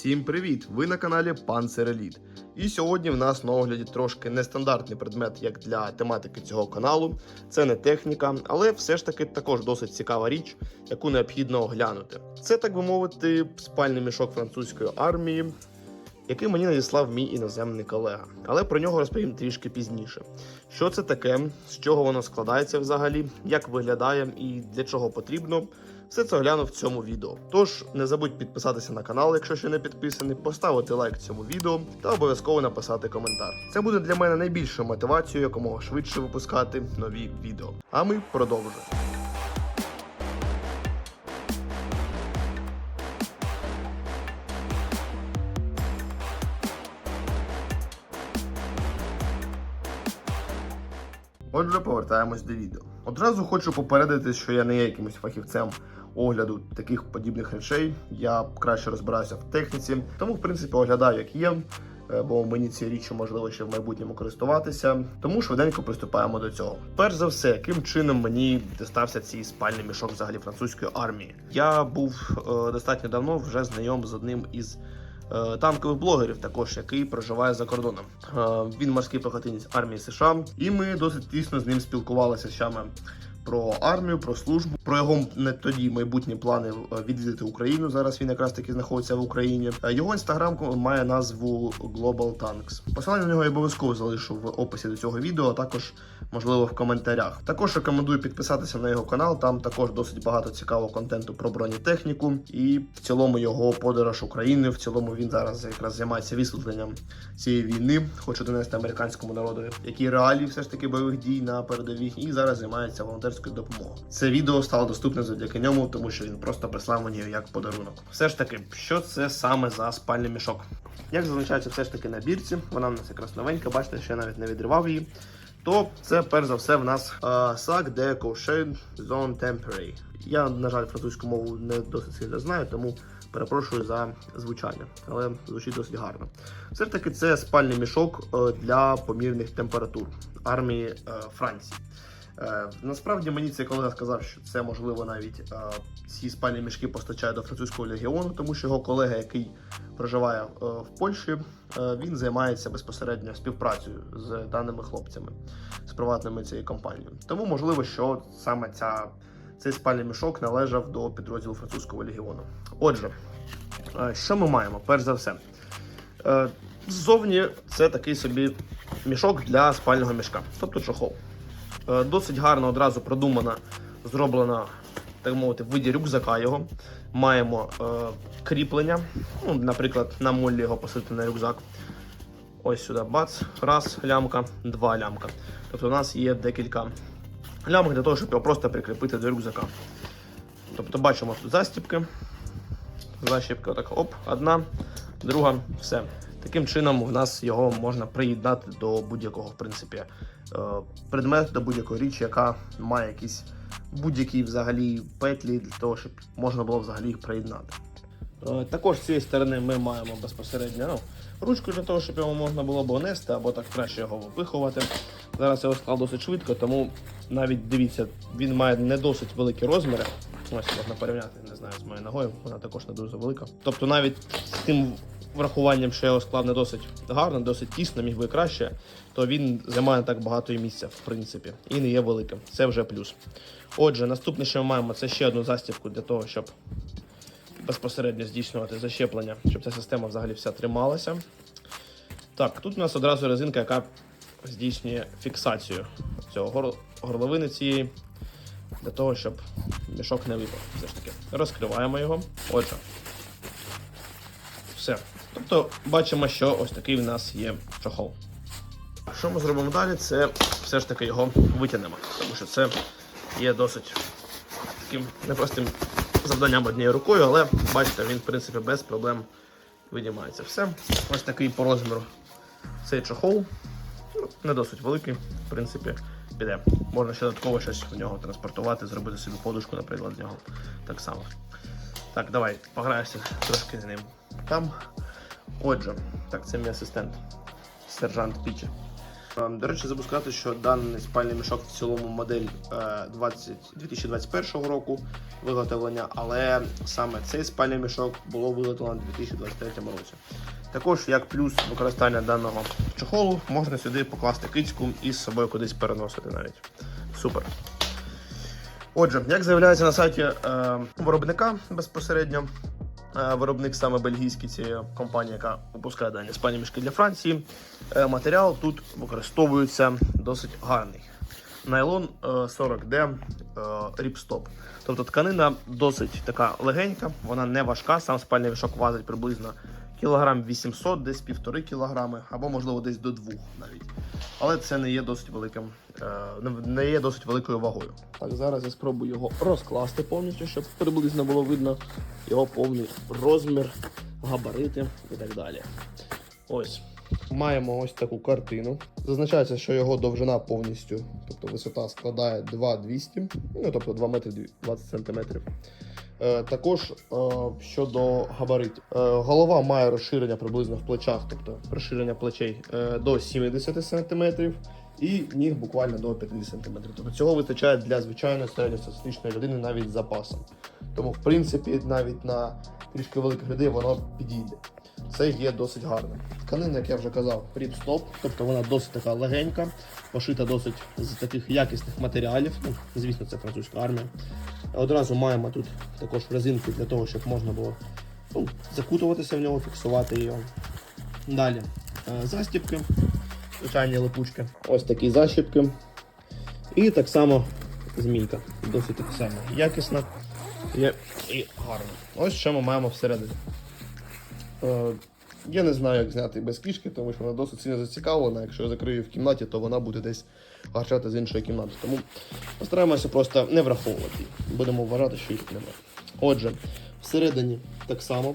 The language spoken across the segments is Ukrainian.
Всім привіт! Ви на каналі Panzer Elite. І сьогодні в нас на огляді трошки нестандартний предмет, як для тематики цього каналу. Це не техніка, але все ж таки також досить цікава річ, яку необхідно оглянути. Це, так би мовити, спальний мішок французької армії, який мені надіслав мій іноземний колега. Але про нього розповім трішки пізніше. Що це таке, з чого воно складається взагалі, як виглядає і для чого потрібно. Все це оглянув в цьому відео. Тож не забудь підписатися на канал, якщо ще не підписаний, поставити лайк цьому відео та обов'язково написати коментар. Це буде для мене найбільшою мотивацією якомога швидше випускати нові відео. А ми продовжуємо. Отже, повертаємось до відео. Одразу хочу попередити, що я не є якимось фахівцем огляду таких подібних речей. Я краще розбираюся в техніці, тому, в принципі, оглядаю, як є, е, бо мені ці річі можливо ще в майбутньому користуватися. Тому швиденько приступаємо до цього. Перш за все, яким чином мені дістався цей спальний мішок взагалі французької армії. Я був е, достатньо давно вже знайом з одним із е, танкових блогерів, також який проживає за кордоном. Е, Він морський пехотинець армії США, і ми досить тісно з ним спілкувалися саме про армію, про службу, про його не тоді майбутні плани е, відвідати Україну. Зараз він якраз таки знаходиться в Україні. Е, Його інстаграм має назву Global Tanks. Посилання на нього я обов'язково залишу в описі до цього відео, а також можливо в коментарях. Також рекомендую підписатися на його канал. Там також досить багато цікавого контенту про бронетехніку і в цілому його подорож України. В цілому він зараз якраз займається висвітленням цієї війни, хоче донести американському народу, які реалії все ж таки бойових дій на передовій, і зараз займається волонтерською допомогою. Це відео стало доступне завдяки ньому, тому що він просто прислав мені як подарунок. Все ж таки, що це саме за спальний мішок? Як зазначається все ж таки на бірці, вона в нас якраз новенька, бачите, що я навіть не відривав її. То це перш за все в нас SAC de Caution Zone Temporary. Я, на жаль, французьку мову не досить сильно знаю, тому перепрошую за звучання, але звучить досить гарно. Все ж таки, це спальний мішок е, для помірних температур армії е, Франції. Е, Насправді мені цей колега сказав, що це можливо навіть е, ці спальні мішки постачає до французького легіону, тому що його колега, який проживає е, в Польщі, е, він займається безпосередньо співпрацею з даними хлопцями, з приватними цією компанією. Тому можливо, що саме ця, цей спальний мішок належав до підрозділу французького легіону. Отже, е, що ми маємо? Перш за все, Е, ззовні це такий собі мішок для спального мішка, тобто чохол. Е, Досить гарно одразу продумана, зроблена, так мовити, в виді рюкзака його. Маємо е, кріплення. Ну, наприклад, на моллі його посити на рюкзак. Ось сюди бац, раз лямка, два лямка. Тобто у нас є декілька лямок для того, щоб його просто прикріпити до рюкзака. Тобто бачимо тут застіпки. Защіпка отак, оп, одна, друга, все. Таким чином, в нас його можна приєднати до будь-якого, в принципі, е, предмету, до будь-якої річі, яка має якісь будь-які взагалі петлі для того, щоб можна було взагалі їх приєднати. Е, Також з цієї сторони ми маємо безпосередньо ну, ручку для того, щоб його можна було б нести, або так краще його випихувати. Зараз я склав досить швидко, тому навіть дивіться, він має не досить великі розміри. Ось можна порівняти, не знаю, з моєю ногою, вона також не дуже велика. Тобто навіть з тим врахуванням, що я його склав не досить гарно, досить тісно, міг би краще, то він займає так багато місця, в принципі, і не є великим. Це вже плюс. Отже, наступне, що ми маємо, це ще одну застібку для того, щоб безпосередньо здійснювати защеплення, щоб ця система взагалі вся трималася. Так, тут у нас одразу резинка, яка здійснює фіксацію цього гор- горловини цієї, для того, щоб мішок не випав. Все ж таки. Розкриваємо його. Отже. Все. Тобто бачимо, що ось такий в нас є чохол. Що ми зробимо далі? Це все ж таки його витягнемо, тому що це є досить таким непростим завданням однією рукою, але бачите, він в принципі без проблем видімається. Все. Ось такий по розміру цей чохол. Ну, не досить великий, в принципі, піде. Можна ще додатково щось в нього транспортувати, зробити собі подушку, наприклад, з нього. Так само. Так, давай, пограєшся трошки з ним. Там. Отже, так, це мій асистент, сержант Пічер. Е, До речі, забув сказати, що даний спальний мішок в цілому модель е, 20, 2021 року виготовлення, але саме цей спальний мішок було виготовлено у 2023 році. Також як плюс використання даного чохолу можна сюди покласти кицьку і з собою кудись переносити навіть. Супер. Отже, як заявляється на сайті е, виробника безпосередньо, е, виробник саме бельгійський цієї компанії, яка випускає дані спальні мішки для Франції, е, матеріал тут використовується досить гарний. Найлон е, 40D е, ріпстоп. Тобто тканина досить така легенька, вона не важка, сам спальний мішок важить приблизно кілограм 800, десь півтори кілограми, або можливо десь до двох навіть. Але це не є досить великим, е, не- є досить великою вагою. Так, зараз я спробую його розкласти повністю, щоб приблизно було видно його повний розмір, габарити і так далі. Ось. Маємо ось таку картину. Зазначається, що його довжина повністю, тобто висота складає 2,200, ну тобто 2 метри 20 сантиметрів. Е, також е, щодо габаритів. Е, голова має розширення приблизно в плечах, тобто розширення плечей до 70 см і ніг буквально до 50 см. Тобто цього вистачає для звичайної середньостатистичної людини навіть з запасом. Тому, в принципі, навіть на трішки великих людей воно підійде. Це є досить гарно. Тканина, як я вже казав, ріпстоп, тобто вона досить така легенька, пошита досить з таких якісних матеріалів. Ну, звісно, це французька армія. Одразу маємо тут також резинки для того, щоб можна було ну, закутуватися в нього, фіксувати його. Далі е, застібки, звичайні липучки. Ось такі застібки. І так само змійка. Досить так само якісна і гарна. Ось що ми маємо всередині. Е, я не знаю, як зняти без кішки, тому що вона досить сильно зацікавлена. Якщо я закрию в кімнаті, то вона буде десь гарчати з іншої кімнати. Тому постараємося просто не враховувати. Будемо вважати, що їх немає. Отже, всередині так само,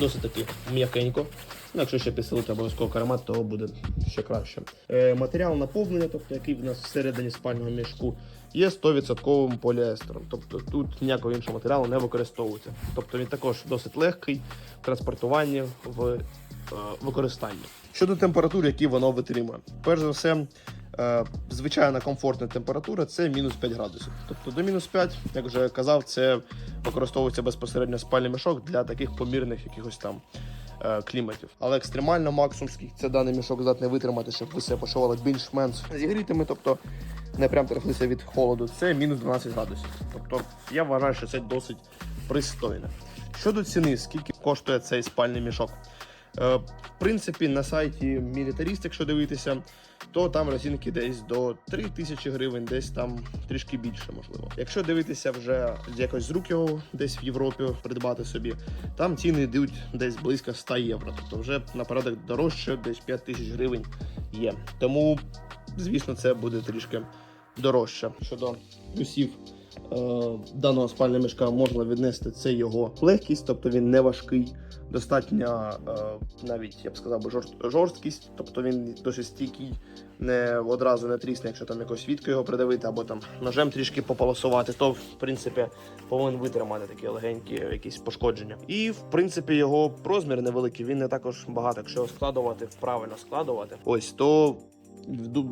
досить таки м'якенько. Ну, якщо ще підсилити обов'язково каремат, то буде ще краще. Е, матеріал наповнення, тобто який в нас всередині спального мішку, є 100% поліестером. Тобто тут ніякого іншого матеріалу не використовується. Тобто він також досить легкий в транспортуванні, в е, використанні. Щодо температур, які воно витримує, перш за все, звичайна комфортна температура це мінус 5 градусів. Тобто до мінус 5, як вже казав, це використовується безпосередньо спальний мішок для таких помірних якихось там е, кліматів. Але екстремально максимум, скільки це даний мішок здатний витримати, щоб ви себе почували більш-менш зігрітими, тобто не прям тряслися від холоду, це мінус 12 градусів. Тобто я вважаю, що це досить пристойно. Щодо ціни, скільки коштує цей спальний мішок? Е, В принципі, на сайті Militarist, якщо дивитися, то там розцінки десь до 3 тисячі гривень, десь там трішки більше, можливо. Якщо дивитися вже якось з рук його десь в Європі придбати собі, там ціни йдуть десь близько 100 євро. Тобто вже на порядок дорожче, десь 5 тисяч гривень є. Тому, звісно, це буде трішки дорожче. Щодо плюсів даного спального мішка можна віднести це його легкість, тобто він не важкий, достатньо е, навіть я б сказав би жорсткість, тобто він досить стійкий, не одразу не трісне, якщо там якось віткою його придавити або там ножем трішки пополосувати, то в принципі повинен витримати такі легенькі якісь пошкодження. І в принципі його розмір невеликий, він не також багато. Якщо складувати правильно складувати, ось то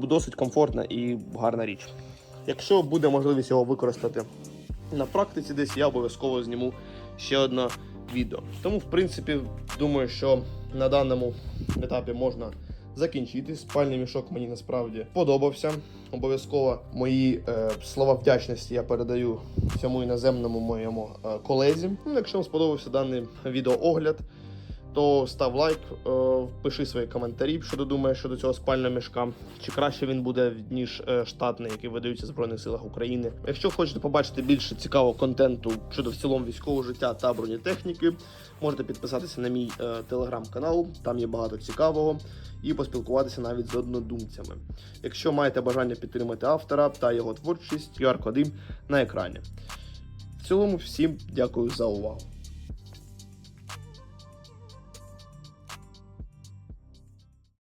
досить комфортна і гарна річ. Якщо буде можливість його використати на практиці, десь я обов'язково зніму ще одне відео. Тому, в принципі, думаю, що на даному етапі можна закінчити. Спальний мішок мені насправді подобався. Обов'язково мої е, слова вдячності я передаю цьому іноземному моєму е, колезі. Ну, якщо вам сподобався даний відеоогляд, то став лайк, е, пиши свої коментарі, що ти думаєш щодо цього спального мішка. Чи краще він буде ніж е, штатний, який видаються в Збройних силах України. Якщо хочете побачити більше цікавого контенту щодо в цілому військового життя та бронетехніки, можете підписатися на мій е, телеграм-канал, там є багато цікавого, і поспілкуватися навіть з однодумцями. Якщо маєте бажання підтримати автора та його творчість, QR-коди на екрані. В цілому, всім дякую за увагу.